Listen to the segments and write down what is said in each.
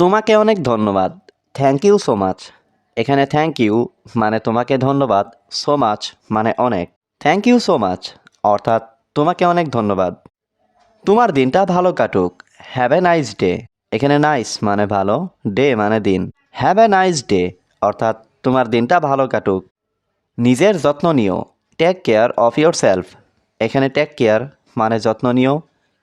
তোমাকে অনেক ধন্যবাদ। থ্যাংক ইউ সো মাচ এখানে থ্যাংক ইউ মানে তোমাকে ধন্যবাদ। সো মাচ মানে অনেক। থ্যাংক ইউ সো মাচ অর্থাৎ তোমাকে অনেক ধন্যবাদ। তোমার দিনটা ভালো কাটুক। হ্যাভ এ নাইস ডে এখানে নাইস মানে ভালো। ডে মানে দিন। হ্যাভ এ নাইস ডে অর্থাৎ তোমার দিনটা ভালো কাটুক। নিজের যত্ন নিও। Take care of yourself এখানে টেক কেয়ার মানে যত্ন নিও।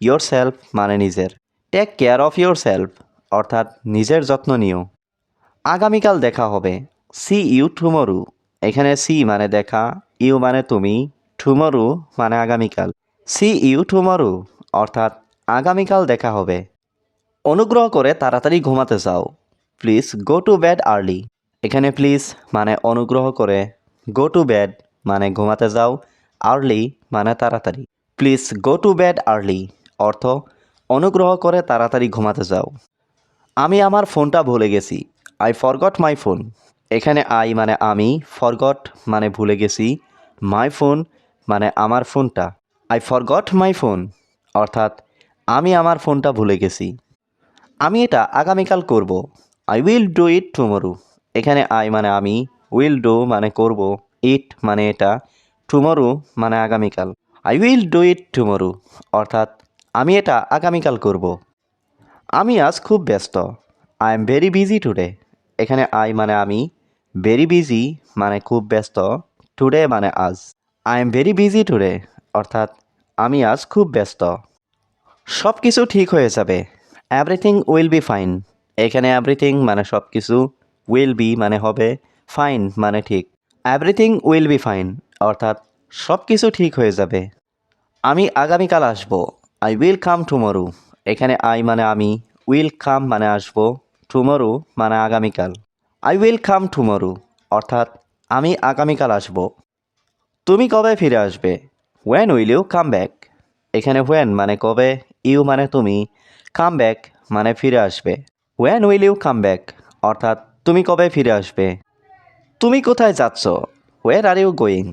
ইয়োর সেলফ মানে নিজের। Take care of yourself অর্থাৎ নিজের যত্ন নিও। আগামীকাল দেখা হবে। সি ইউ টুমরু এখানে সি মানে দেখা, ইউ মানে তুমি টুমরু মানে আগামীকাল। সি ইউ টুমরু অর্থাৎ আগামীকাল দেখা হবে। অনুগ্রহ করে তাড়াতাড়ি ঘুমাতে যাও please go to bed early. এখানে প্লিজ মানে অনুগ্রহ করে গো টু বেড মানে ঘুমাতে যাও। আর্লি মানে তাড়াতাড়ি। Please go to bed early, অর্থ অনুগ্রহ করে তাড়াতাড়ি ঘুমাতে যাও। আমি আমার ফোনটা ভুলে গেছি। আই ফরগট মাই ফোন এখানে আই মানে আমি ফরগট মানে ভুলে গেছি। মাই ফোন মানে আমার ফোনটা। আই ফরগট মাই ফোন অর্থাৎ, আমি আমার ফোনটা ভুলে গেছি। আমি এটা আগামীকাল করব। I will do it tomorrow এখানে আই মানে আমি উইল ডু মানে করব। ইট মানে এটা। টুমরু মানে আগামীকাল। I will do it tomorrow অর্থাৎ, আমি এটা আগামীকাল করব। আমি আজ খুব ব্যস্ত। I am very busy today এখানে আই মানে আমি। ভেরি বিজি মানে খুব ব্যস্ত। টুডে মানে আজ। I am very busy today অর্থাৎ আমি আজ খুব ব্যস্ত। সব কিছু ঠিক হয়ে যাবে। এভরিথিং উইল বি ফাইন এখানে এভরিথিং মানে সব কিছু উইল বি মানে হবে ফাইন মানে ঠিক। এভরিথিং উইল বি ফাইন অর্থাৎ সব কিছু ঠিক হয়ে যাবে। আমি আগামীকাল আসব। আই উইল কাম টুমরু এখানে আই মানে আমি উইল কাম মানে আসব টুমরু মানে আগামীকাল। আই উইল কাম টুমরু অর্থাৎ আমি আগামীকাল আসব। তুমি কবে ফিরে আসবে? When will you come back এখানে হোয়েন মানে কবে ইউ মানে তুমি কাম ব্যাক মানে ফিরে আসবে। When will you come back অর্থাৎ তুমি কবে ফিরে আসবে? তুমি কোথায় যাচ্ছ? ওয়ের আর ইউ গোয়িং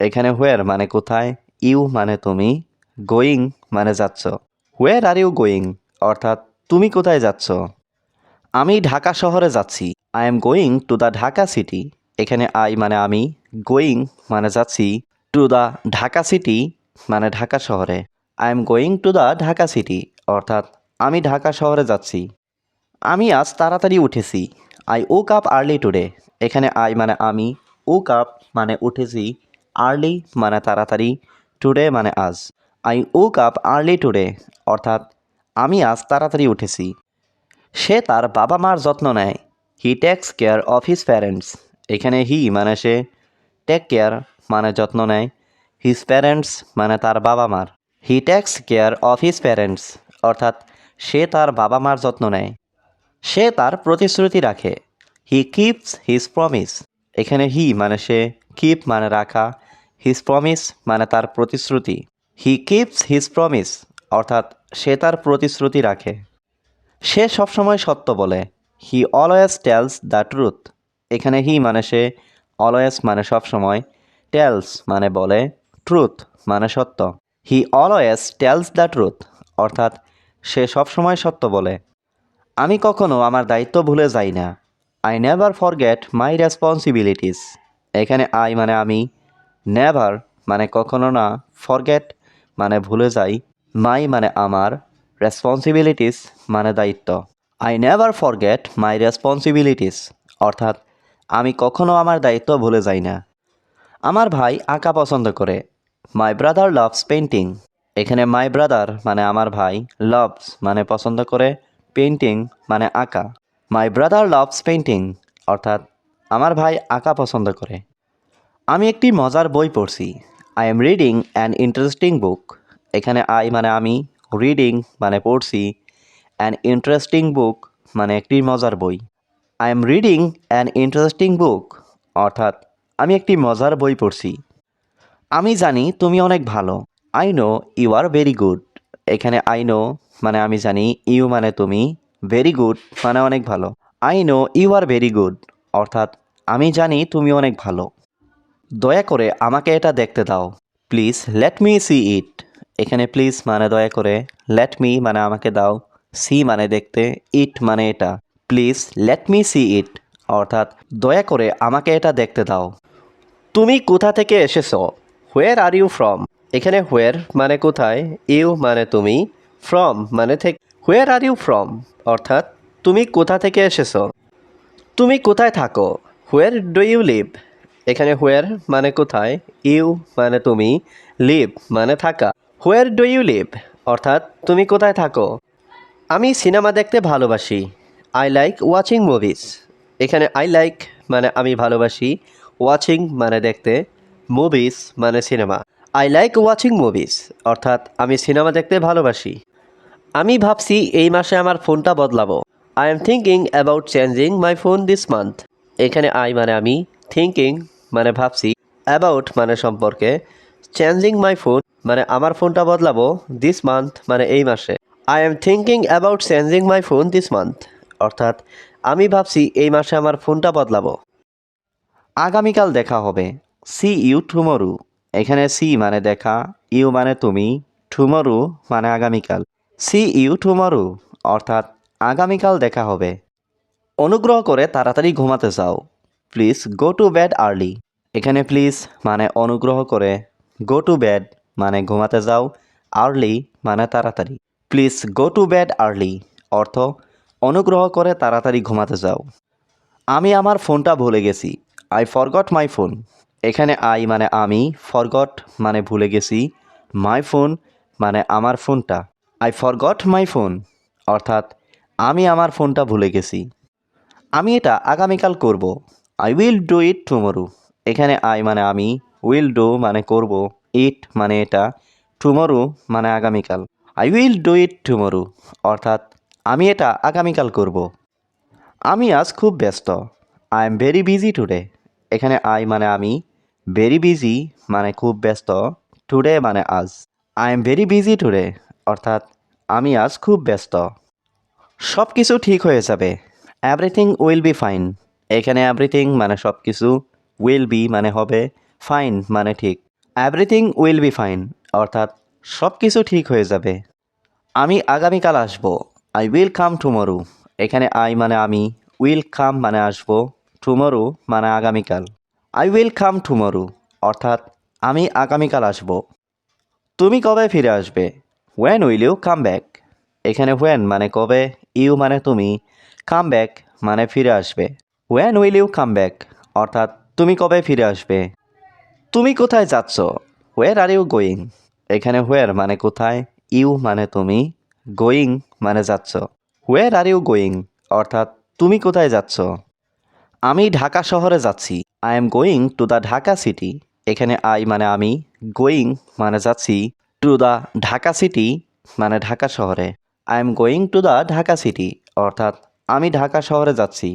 এখানে হোয়ার মানে কোথায় ইউ মানে তুমি গোয়িং মানে যাচ্ছ। হোয়ার আর ইউ গোয়িং অর্থাৎ, তুমি কোথায় যাচ্ছ? আমি ঢাকা শহরে যাচ্ছি। I am going to the Dhaka city এখানে আই মানে আমি গোয়িং মানে যাচ্ছি টু দ্য ঢাকা সিটি মানে ঢাকা শহরে। I am going to the Dhaka city অর্থাৎ, আমি ঢাকা শহরে যাচ্ছি। আমি আজ তাড়াতাড়ি উঠেছি। I woke up early today এখানে আই মানে আমি ও কাপ মানে উঠেছি আর্লি মানে তাড়াতাড়ি। টুডে মানে আজ। I woke up early today, অর্থাৎ আমি আজ তাড়াতাড়ি উঠেছি। সে তার বাবা মার যত্ন নেয়। He takes care of his parents এখানে হি মানে সে টেক কেয়ার মানে যত্ন নেয়। হিজ প্যারেন্টস মানে তার বাবা মার। He takes care of his parents অর্থাৎ সে তার বাবা মার যত্ন নেয়। সে তার প্রতিশ্রুতি রাখে। হি কিপস হিজ প্রমিস এখানে হি মানে সে কিপ মানে রাখা। হিজ প্রমিস মানে তার প্রতিশ্রুতি। হি কিপস হিজ প্রমিস অর্থাৎ সে তার প্রতিশ্রুতি রাখে। সে সবসময় সত্য বলে। He always tells the truth এখানে হি মানে সে অলওয়েজ মানে সবসময়। টেলস মানে বলে ট্রুথ মানে সত্য। He always tells the truth অর্থাৎ সে সবসময় সত্য বলে। আমি কখনো আমার দায়িত্ব ভুলে যাই না। I never forget my responsibilities এখানে আই মানে আমি নেভার মানে কখনো না ফরগেট মানে ভুলে যাই। মাই মানে আমার রেসপন্সিবিলিটিস মানে দায়িত্ব। I never forget my responsibilities অর্থাৎ আমি কখনো আমার দায়িত্ব ভুলে যাই না। আমার ভাই আঁকা পছন্দ করে মাই ব্রাদার লাভস পেন্টিং এখানে মাই ব্রাদার মানে আমার ভাই লাভস মানে পছন্দ করে পেন্টিং মানে আঁকা। মাই ব্রাদার লাভস পেন্টিং অর্থাৎ আমার ভাই আঁকা পছন্দ করে। আমি একটি মজার বই পড়ছি I am reading an interesting book এখানে আই মানে আমি রিডিং মানে পড়ছি। অ্যান ইন্টারেস্টিং বুক মানে একটি মজার বই। I am reading an interesting book অর্থাৎ আমি একটি মজার বই পড়ছি। আমি জানি তুমি অনেক ভালো। I know you are very good এখানে আই নো মানে আমি জানি ইউ মানে তুমি ভেরি গুড মানে অনেক ভালো। I know you are very good অর্থাৎ আমি জানি তুমি অনেক ভালো। দয়া করে আমাকে এটা দেখতে দাও। Please let me see it এখানে প্লিজ মানে দয়া করে লেট মি মানে আমাকে দাও। সি মানে দেখতে ইট মানে এটা। Please let me see it অর্থাৎ, দয়া করে আমাকে এটা দেখতে দাও। তুমি কোথা থেকে এসেছ? হোয়ার আর ইউ ফ্রম এখানে হোয়ার মানে কোথায় ইউ মানে তুমি। ফ্রম মানে থেকে হোয়ার আর ইউ ফ্রম অর্থাৎ, তুমি কোথা থেকে এসেছ? তুমি কোথায় থাকো? হোয়ার ডু ইউ লিভ এখানে হোয়ার মানে কোথায় ইউ মানে তুমি লিভ মানে থাকা। হোয়ার ডু ইউ লিভ অর্থাৎ তুমি কোথায় থাকো? আমি সিনেমা দেখতে ভালোবাসি। আই লাইক ওয়াচিং মুভিস এখানে আই লাইক মানে আমি ভালোবাসি। ওয়াচিং মানে দেখতে। মুভিস মানে cinema. I like watching movies অর্থাৎ আমি সিনেমা দেখতে ভালোবাসি। আমি ভাবছি এই মাসে আমার ফোনটা বদলাবো। I am thinking about changing my phone this month এখানে আই মানে আমি থিঙ্কিং মানে ভাবছি অ্যাবাউট মানে সম্পর্কে চেঞ্জিং মাই ফোন মানে আমার ফোনটা বদলাবো দিস মান্থ মানে এই মাসে। I am thinking about changing my phone this month অর্থাৎ, আমি ভাবছি এই মাসে আমার ফোনটা বদলাবো। আগামীকাল দেখা হবে। সি ইউ টুমরু এখানে সি মানে দেখা ইউ মানে তুমি টুমরু মানে আগামীকাল। সি ইউ টুমরু অর্থাৎ, আগামীকাল দেখা হবে। অনুগ্রহ করে তাড়াতাড়ি ঘুমাতে যাও please go to bed early এখানে প্লিজ মানে অনুগ্রহ করে গো টু ব্যাড মানে ঘুমাতে যাও আর্লি মানে তাড়াতাড়ি। Please go to bed early অর্থ অনুগ্রহ করে তাড়াতাড়ি ঘুমাতে যাও। আমি আমার ফোনটা ভুলে গেছি আই ফরগট মাই ফোন এখানে আই মানে আমি ফরগট মানে ভুলে গেছি মাই ফোন মানে আমার ফোনটা। আই ফরগট মাই ফোন অর্থাৎ আমি আমার ফোনটা ভুলে গেছি। আমি এটা আগামীকাল করব। I will do it tomorrow এখানে আই মানে আমি উইল ডু মানে করব ইট মানে এটা টুমরু মানে আগামীকাল। I will do it tomorrow অর্থাৎ আমি এটা আগামীকাল করব। আমি আজ খুব ব্যস্ত I am very busy today এখানে আই মানে আমি ভেরি বিজি মানে খুব ব্যস্ত টুডে মানে আজ। I am very busy today অর্থাৎ আমি আজ খুব ব্যস্ত। সব কিছু ঠিক হয়ে যাবে। এভরিথিং উইল বি ফাইন এখানে এভরিথিং মানে সব কিছু উইল বি মানে হবে ফাইন মানে ঠিক। এভরিথিং উইল বি ফাইন অর্থাৎ সব কিছু ঠিক হয়ে যাবে। আমি আগামীকাল আসব আই উইল কাম টুমরু এখানে আই মানে আমি উইল কাম মানে আসব টুমরু মানে আগামীকাল। আই উইল কাম টুমরু অর্থাৎ আমি আগামীকাল আসব। তুমি কবে ফিরে আসবে? When will you come back এখানে হোয়েন মানে কবে ইউ মানে তুমি কাম ব্যাক মানে ফিরে আসবে। When will you come back অর্থাৎ, তুমি কবে ফিরে আসবে? তুমি কোথায় যাচ্ছ? হোয়ার আর ইউ গোয়িং এখানে হোয়ার মানে কোথায়? ইউ মানে তুমি? গোয়িং মানে যাচ্ছ। হোয়ার আর ইউ গোয়িং অর্থাৎ, তুমি কোথায় যাচ্ছ? আমি ঢাকা শহরে যাচ্ছি। I am going to the Dhaka city এখানে আই মানে আমি গোয়িং মানে যাচ্ছি। টু দ্য ঢাকা সিটি মানে ঢাকা শহরে। I am going to the Dhaka city অর্থাৎ, আমি ঢাকা শহরে যাচ্ছি।